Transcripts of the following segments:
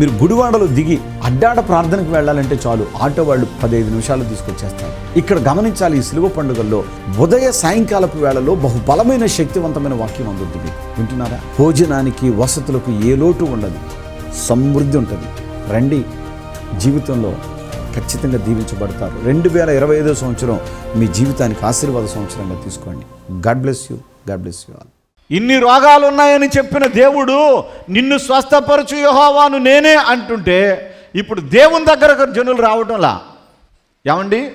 మీరు గుడివాడలో దిగి అడ్డాడ ప్రార్థనకు వెళ్ళాలంటే చాలు. ఆటో వాళ్ళు పదహైదు నిమిషాలు తీసుకొచ్చేస్తారు. ఇక్కడ గమనించాలి ఈ సిలువ పండుగల్లో ఉదయ సాయంకాలపు వేళలో బహు బలమైన శక్తివంతమైన వాక్యం అందుతుంది వింటున్నారా? భోజనానికి వసతులకు ఏ లోటు ఉండదు. సమృద్ధి ఉంటుంది. రండి. జీవితంలో ఖచ్చితంగా దీవించబడతారు. రెండు వేల ఇరవై ఐదో సంవత్సరం మీ జీవితానికి ఆశీర్వాద సంవత్సరంగా తీసుకోండి. God bless you. God bless you all. ఇన్ని రోగాలు ఉన్నాయని చెప్పిన దేవుడు నిన్ను స్వస్థపరచు యహోవాను నేనే అంటుంటే ఇప్పుడు దేవుని దగ్గరకు జనులు రావడంలా ఏమండి?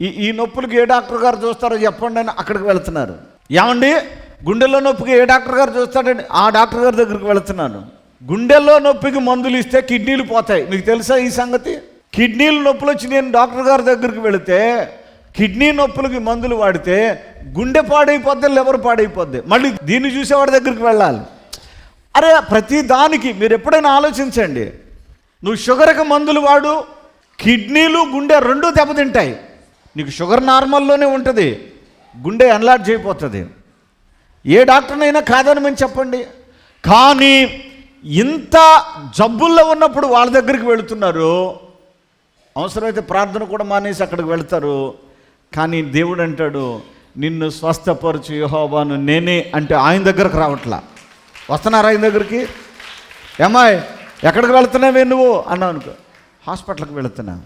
ఈ ఈ నొప్పులకి ఏ డాక్టర్ గారు చూస్తారో చెప్పండి అని అక్కడికి వెళ్తున్నారు. ఏమండి? గుండెల్లో నొప్పికి ఏ డాక్టర్ గారు చూస్తాడండి ఆ డాక్టర్ గారి దగ్గరికి వెళుతున్నాను. గుండెల్లో నొప్పికి మందులు ఇస్తే కిడ్నీలు పోతాయి. మీకు తెలుసా ఈ సంగతి? కిడ్నీలు నొప్పులు వచ్చి నేను డాక్టర్ గారి దగ్గరికి వెళితే కిడ్నీ నొప్పులకి మందులు వాడితే గుండె పాడైపోద్ది లివర్ పాడైపోద్ది. మళ్ళీ దీన్ని చూసేవాడి దగ్గరికి వెళ్ళాలి. అరే ప్రతి దానికి మీరు ఎప్పుడైనా ఆలోచించండి. నువ్వు షుగర్కి మందులు వాడు కిడ్నీలు గుండె రెండూ దెబ్బతింటాయి. నీకు షుగర్ నార్మల్లోనే ఉంటుంది గుండె ఎన్లార్జ్ అయిపోతుంది. ఏ డాక్టర్నైనా కాదని మేము చెప్పండి. కానీ ఇంత జబ్బుల్లో ఉన్నప్పుడు వాళ్ళ దగ్గరికి వెళుతున్నారు. అవసరమైతే ప్రార్థన కూడా మానేసి అక్కడికి వెళ్తారు. కానీ దేవుడు అంటాడు నిన్ను స్వస్థపరచు యెహోవాను నేనే అంటే ఆయన దగ్గరకు రావట్లా. వస్తున్నారా ఆయన దగ్గరికి? ఏమాయ్ ఎక్కడికి వెళ్తున్నావే నువ్వు? అన్నావు అనుకో. హాస్పిటల్కి వెళుతున్నా.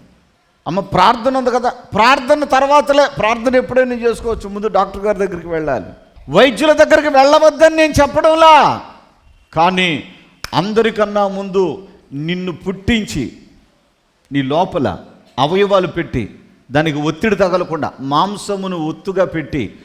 అమ్మ ప్రార్థన ఉంది కదా ప్రార్థన తర్వాతలే ప్రార్థన ఎప్పుడైనా చేసుకోవచ్చు. ముందు డాక్టర్ గారి దగ్గరికి వెళ్ళాలి. వైద్యుల దగ్గరికి వెళ్ళవద్దని నేను చెప్పడంలా. కానీ అందరికన్నా ముందు నిన్ను పుట్టించి నీ లోపల అవయవాలు పెట్టి దానికి ఒత్తిడి తగలకుండా మాంసమును ఒత్తుగా పెట్టి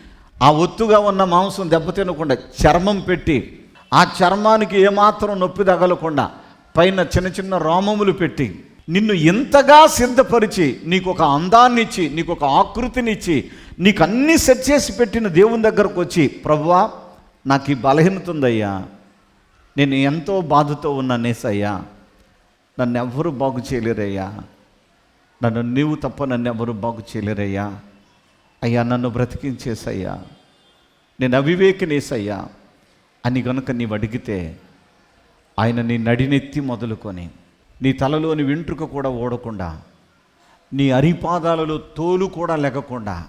ఆ ఒత్తుగా ఉన్న మాంసం దెబ్బతినకుండా చర్మం పెట్టి ఆ చర్మానికి ఏమాత్రం నొప్పి తగలకుండా పైన చిన్న చిన్న రోమములు పెట్టి నిన్ను ఎంతగా సిద్ధపరిచి నీకు ఒక అందాన్ని ఇచ్చి నీకు ఒక ఆకృతినిచ్చి నీకు అన్నీ సెట్ చేసి పెట్టిన దేవుని దగ్గరకు వచ్చి ప్రభువా నాకు ఈ బలహీనత ఉందయ్యా నేను ఎంతో బాధతో ఉన్న నేసయ్యా. నన్ను ఎవ్వరూ బాగు చేయలేరయ్యా. నన్ను నీవు తప్ప నన్ను ఎవరు బాగు చేయలేరయ్యా. అయ్యా నన్ను బ్రతికించేసయ్యా. నేను అవివేకినేసయ్యా. అని గనుక నీవు అడిగితే ఆయన నీ నడినెత్తి మొదలుకొని నీ తలలోని వెంట్రుక కూడా ఓడకుండా నీ అరిపాదాలలో తోలు కూడా లెగకుండా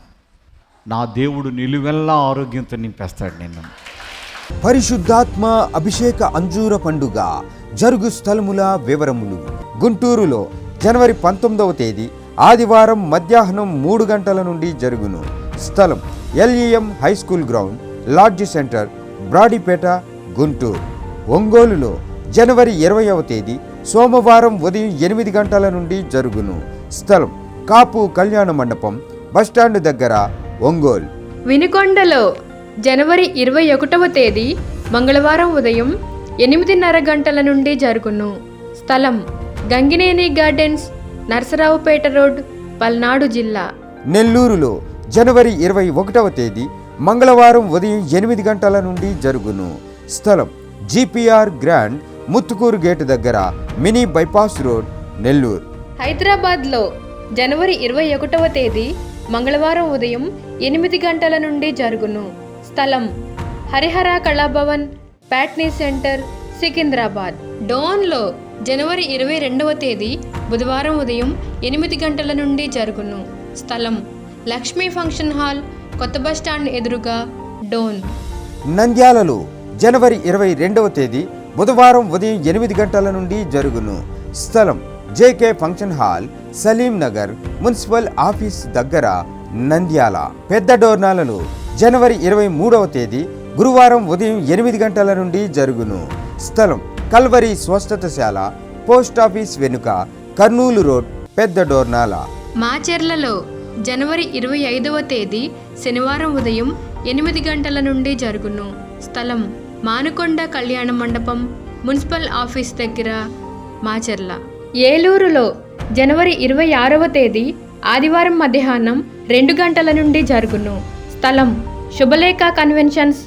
నా దేవుడు నిలువెల్లా ఆరోగ్యంతో నింపేస్తాడు నిన్ను. పరిశుద్ధాత్మ అభిషేక అంజూర పండుగ జరుగు స్థలముల వివరములు గుంటూరులో జనవరి పంతొమ్మిదవ తేదీ ఆదివారం మధ్యాహ్నం మూడు గంటల నుండి జరుగును. స్థలం LEM high school ground lodge centre Brodipet Guntur. ఒంగోలులో జనవరి ఇరవైవ తేదీ సోమవారం ఉదయం ఎనిమిది గంటల నుండి జరుగును. స్థలం కాపు కళ్యాణ మండపం బస్టాండ్ దగ్గర ఒంగోలు. వినుకొండలో జనవరి ఇరవై ఒకటవ తేదీ మంగళవారం ఉదయం ఎనిమిదిన్నర గంటల నుండి జరుగును. స్థలం గంగినేని గార్డెన్స్ నరసరావుపేట రోడ్ పల్నాడు జిల్లా. నెల్లూరులో జనవరి ఇరవై ఒకటవ తేదీ మంగళవారం ఉదయం ఎనిమిది గంటల నుండి జరుగును. స్థలం జిపిఆర్ గ్రాండ్ ముత్తుకూరు గేటు దగ్గర మినీ బైపాస్ రోడ్ నెల్లూరు. హైదరాబాద్లో జనవరి ఇరవై ఒకటవ తేదీ మంగళవారం ఉదయం ఎనిమిది గంటల నుండి జరుగును. స్థలం హరిహర కళాభవన్ ప్యాట్నీ సెంటర్ సికింద్రాబాద్. డోన్లో జనవరి ఇరవై రెండవ తేదీ బుధవారం ఉదయం ఎనిమిది గంటల నుండి జరుగును. స్థలం లక్ష్మీ ఫంక్షన్ హాల్ కొత్త బస్టాండ్ ఎదురుగా డోన్. నంద్యాలలో జనవరి ఇరవై రెండవ తేదీ బుధవారం ఉదయం ఎనిమిది గంటల నుండి జరుగును. స్థలం JK function hall Saleem Nagar municipal office దగ్గర నంద్యాల. పెద్ద డోర్నాలలో జనవరి ఇరవై మూడవ తేదీ గురువారం ఉదయం ఎనిమిది గంటల నుండి జరుగును. స్థలం కల్వరి స్వస్థతశాల పోస్ట్ ఆఫీస్ వెనుక కర్నూలు రోడ్ పెద్ద డోర్నాల. మాచెర్లలో జనవరి ఇరవై ఐదవ తేదీ శనివారం ఉదయం ఎనిమిది గంటల నుండి జరుగును. స్థలం మానుకొండ కళ్యాణ మండపం మున్సిపల్ ఆఫీస్ దగ్గర మాచెర్ల. ఏలూరులో జనవరి ఇరవై ఆరవ తేదీ ఆదివారం మధ్యాహ్నం రెండు గంటల నుండి జరుగును. స్థలం Shubhalekha conventions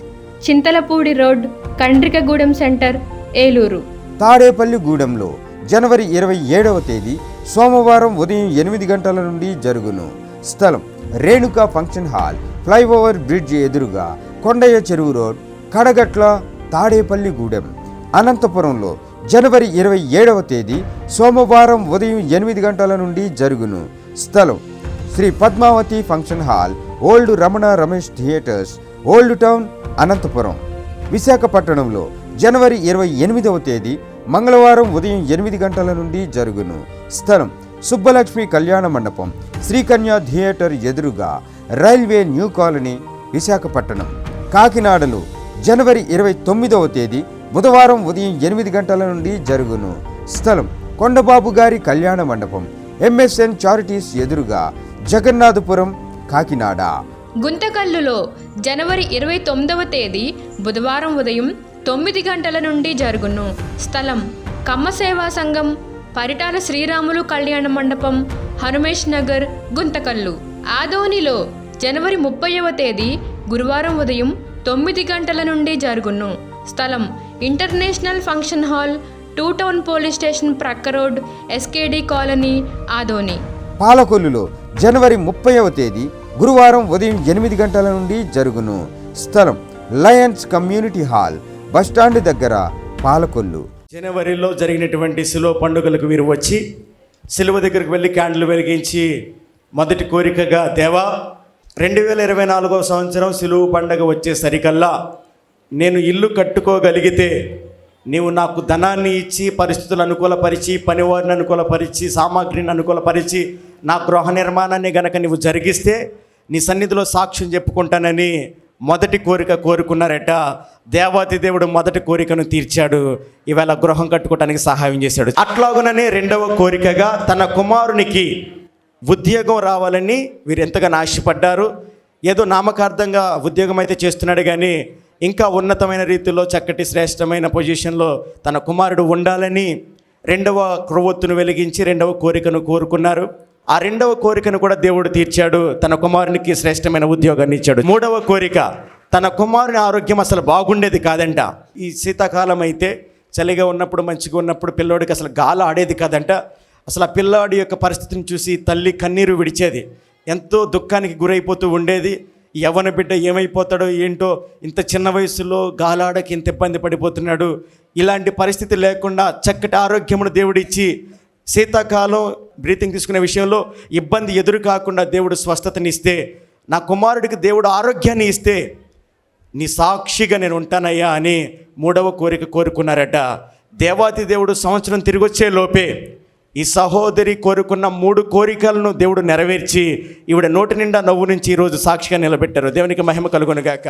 Chintalapudi road Kandrikagudem centre Eluru. తాడేపల్లిగూడెంలో జనవరి ఇరవై ఏడవ తేదీ సోమవారం ఉదయం ఎనిమిది గంటల నుండి జరుగును. స్థలం Renuka function hall flyover bridge ఎదురుగా కొండయ్య చెరువు రోడ్ కడగట్ల తాడేపల్లిగూడెం అనంతపురంలో జనవరి ఇరవై ఏడవ తేదీ సోమవారం ఉదయం ఎనిమిది గంటల నుండి జరుగును. స్థలం Sri Padmavathi function hall old Ramana Ramesh theatres old town Anantapur. విశాఖపట్నంలో జనవరి ఇరవై ఎనిమిదవ తేదీ మంగళవారం ఉదయం ఎనిమిది గంటల నుండి జరుగును. స్థలం సుబ్బలక్ష్మి కళ్యాణ మండపం శ్రీకన్య థియేటర్ ఎదురుగా రైల్వే న్యూ కాలనీ విశాఖపట్నం. కాకినాడలో జనవరి ఇరవై తొమ్మిదవ తేదీ బుధవారం ఉదయం ఎనిమిది గంటల నుండి జరుగును. స్థలం కొండబాబు గారి కళ్యాణ మండపం ఎంఎస్ఎన్ చారిటీస్ ఎదురుగా జగన్నాథపురం కాకినాడ. గుంతకల్లులో జనవరి ఇరవై తొమ్మిదవ తేదీ బుధవారం ఉదయం తొమ్మిది గంటల నుండి జరుగును. స్థలం కమ్మసేవా సంఘం పరిటాల శ్రీరాములు కళ్యాణ మండపం హనుమేష్ నగర్ గుంతకల్లు. ఆదోనిలో జనవరి ముప్పైవ తేదీ గురువారం ఉదయం తొమ్మిది గంటల నుండి జరుగును. స్థలం international function hall two town police station ప్రక్క రోడ్ ఎస్కేడి కాలనీ ఆదోని. పాలకొల్లులో జనవరి ముప్పైవ తేదీ గురువారం ఉదయం ఎనిమిది గంటల నుండి జరుగును. స్థలం లయన్స్ కమ్యూనిటీ హాల్ బస్టాండ్ దగ్గర పాలకొల్లు. జనవరిలో జరిగినటువంటి సిలువ పండుగలకు మీరు వచ్చి సిలువ దగ్గరికి వెళ్ళి క్యాండిల్ వెలిగించి మొదటి కోరికగా దేవా రెండు వేల ఇరవై నాలుగో సంవత్సరం సిలువు పండుగ వచ్చేసరికల్లా నేను ఇల్లు కట్టుకోగలిగితే నీవు నాకు ధనాన్ని ఇచ్చి పరిస్థితులు అనుకూలపరిచి పనివారిని అనుకూలపరిచి సామాగ్రిని అనుకూలపరిచి నా గృహ నిర్మాణాన్ని గనక నీవు జరిగిస్తే నీ సన్నిధిలో సాక్ష్యం చెప్పుకుంటానని మొదటి కోరిక కోరుకున్నారట. దేవాతి దేవుడు మొదటి కోరికను తీర్చాడు. ఇవాళ గృహం కట్టుకోవడానికి సహాయం చేశాడు. అట్లాగుననే రెండవ కోరికగా తన కుమారునికి ఉద్యోగం రావాలని వీరు ఎంతగానో ఆశపడ్డారు. ఏదో నామకార్థంగా ఉద్యోగం అయితే చేస్తున్నాడు కానీ ఇంకా ఉన్నతమైన రీతిలో చక్కటి శ్రేష్టమైన పొజిషన్లో తన కుమారుడు ఉండాలని రెండవ క్రొవ్వొత్తును వెలిగించి రెండవ కోరికను కోరుకున్నారు. ఆ రెండవ కోరికను కూడా దేవుడు తీర్చాడు. తన కుమారునికి శ్రేష్టమైన ఉద్యోగాన్ని ఇచ్చాడు. మూడవ కోరిక తన కుమారుని ఆరోగ్యం అసలు బాగుండేది కాదంట. ఈ శీతాకాలం అయితే చలిగా ఉన్నప్పుడు మంచిగా ఉన్నప్పుడు పిల్లోడికి అసలు గాలి ఆడేది కాదంట. అసలు ఆ పిల్లాడి యొక్క పరిస్థితిని చూసి తల్లి కన్నీరు విడిచేది. ఎంతో దుఃఖానికి గురైపోతూ ఉండేది. యవన బిడ్డ ఏమైపోతాడో ఏంటో ఇంత చిన్న వయసులో గాలాడకి ఇంత ఇబ్బంది పడిపోతున్నాడు. ఇలాంటి పరిస్థితి లేకుండా చక్కటి ఆరోగ్యమును దేవుడిచ్చి శీతాకాలం బ్రీతింగ్ తీసుకునే విషయంలో ఇబ్బంది ఎదురు కాకుండా దేవుడు స్వస్థతనిస్తే నా కుమారుడికి దేవుడు ఆరోగ్యాన్ని ఇస్తే నీ సాక్షిగా నేను ఉంటానయ్యా అని మూడవ కోరిక కోరుకున్నారట. దేవాతి దేవుడు సంవత్సరం తిరిగొచ్చే లోపే ఈ సహోదరి కోరుకున్న మూడు కోరికలను దేవుడు నెరవేర్చి ఈవిడ నోటి నిండా నవ్వు నుంచి ఈరోజు సాక్షిగా నిలబెట్టారు. దేవునికి మహిమ కలుగునుగాక.